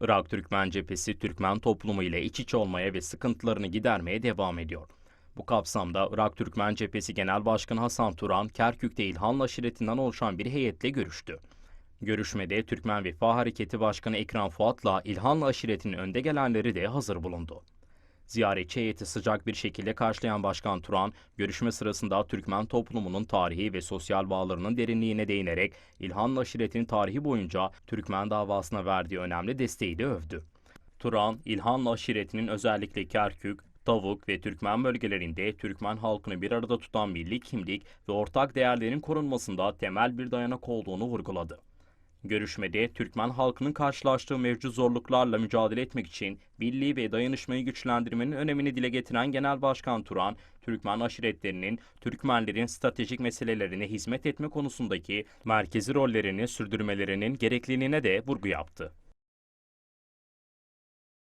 Irak Türkmen Cephesi Türkmen toplumu ile iç içe olmaya ve sıkıntılarını gidermeye devam ediyor. Bu kapsamda Irak Türkmen Cephesi Genel Başkanı Hasan Turan, Kerkük'te İlhan aşiretinden oluşan bir heyetle görüştü. Görüşmede Türkmen Vefa Hareketi Başkanı Ekrem Fuat'la İlhan aşiretinin önde gelenleri de hazır bulundu. Ziyaretçi heyeti sıcak bir şekilde karşılayan Başkan Turan, görüşme sırasında Türkmen toplumunun tarihi ve sosyal bağlarının derinliğine değinerek İlhan aşiretinin tarihi boyunca Türkmen davasına verdiği önemli desteği de övdü. Turan, İlhan aşiretinin özellikle Kerkük, Tavuk ve Türkmen bölgelerinde Türkmen halkını bir arada tutan milli kimlik ve ortak değerlerin korunmasında temel bir dayanak olduğunu vurguladı. Görüşmede Türkmen halkının karşılaştığı mevcut zorluklarla mücadele etmek için birliği ve dayanışmayı güçlendirmenin önemini dile getiren Genel Başkan Turan, Türkmen aşiretlerinin Türkmenlerin stratejik meselelerine hizmet etme konusundaki merkezi rollerini sürdürmelerinin gerekliliğine de vurgu yaptı.